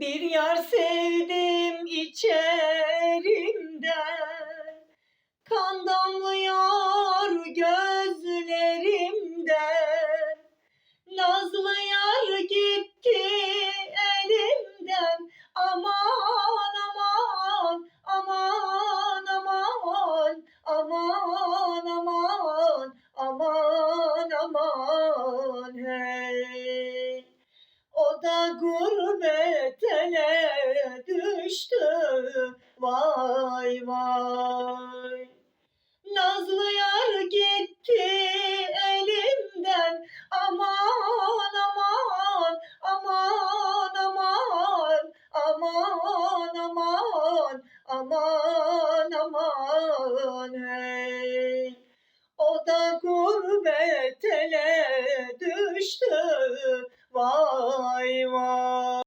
Bir yar sevdim içerimden. Kan damlıyor gözlerimden. Nazlı yar gitti elimden. Aman aman aman aman aman aman aman aman hey. O da gurbet vay vay. Nazlı yar gitti elimden aman aman aman aman aman aman aman aman hey.